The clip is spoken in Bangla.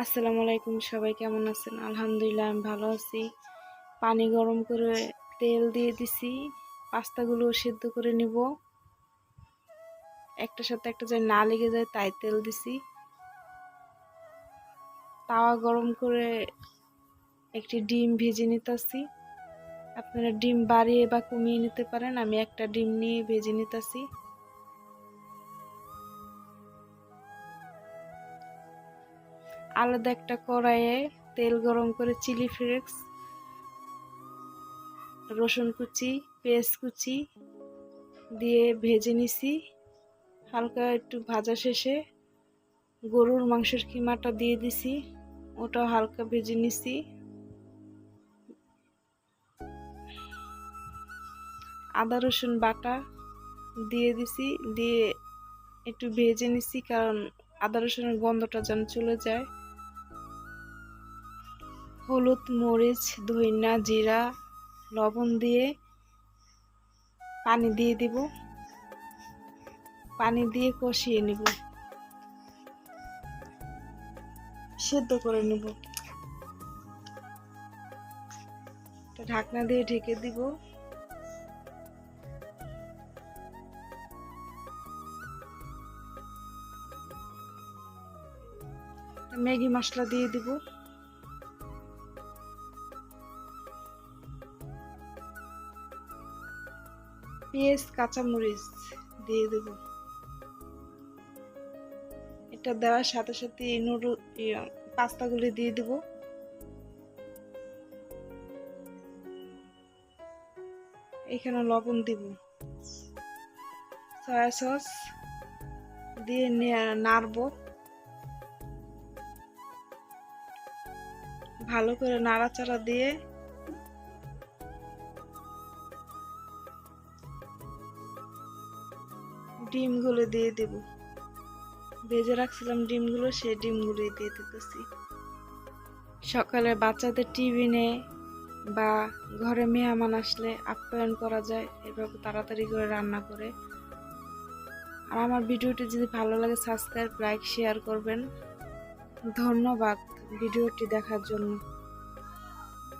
আসসালামু আলাইকুম, সবাই কেমন আছেন? আলহামদুলিল্লাহ, আমি ভালো আছি। পানি গরম করে তেল দিয়ে দিছি, পাস্তাগুলো সিদ্ধ করে নিব। একটা সাথে একটা যায় না লেগে যায়, তাই তেল দিছি। তাওয়া গরম করে একটি ডিম ভেজে নিতেছি। আপনারা ডিম বাড়িয়ে বা কমিয়ে নিতে পারেন, আমি একটা ডিম নিয়ে ভেজে নিতেছি। আলাদা একটা কড়াইয়ে তেল গরম করে চিলি ফ্লেক্স, রসুন কুচি, পেঁয়াজ কুচি দিয়ে ভেজে নিছি। হালকা একটু ভাজা শেষে গরুর মাংসের কিমাটা দিয়ে দিছি ওটা হালকা ভেজে নিছি। আদা, রসুন বাটা দিয়ে দিছি, দিয়ে একটু ভেজে নিছি, কারণ আদা, রসুনের গন্ধটা যেন চলে যায়। হলুদ, মরিচ ধইনা জিরা, লবণ দিয়ে পানি দিয়ে দিব। পানি দিয়ে কষিয়ে নিব। সেদ্ধ করে নিব। ঢাকনা দিয়ে ঢেকে দিব। ম্যাগি মশলা দিয়ে দিব। পেঁয়াজ, কাঁচামরিচ দিয়ে দেব। এটা দেওয়ার সাথে সাথে এই নুডল পাস্তাগুলি দিয়ে দেব। এখানে লবণ দিব। সয়া সস দিয়ে নাড়ব। ভালো করে নাড়াচাড়া দিয়ে ডিমগুলো দিয়ে দেব। ভেজে রাখছিলাম ডিমগুলো, সেই ডিমগুলোই দিয়ে দিতেছি। সকালে বাচ্চাদের টিফিনে বা ঘরে মেহমান আসলে আপ্যায়ন করা যায়, এভাবে তাড়াতাড়ি করে রান্না করে। আর আমার ভিডিওটি যদি ভালো লাগে সাবস্ক্রাইব লাইক শেয়ার করবেন। ধন্যবাদ ভিডিওটি দেখার জন্য।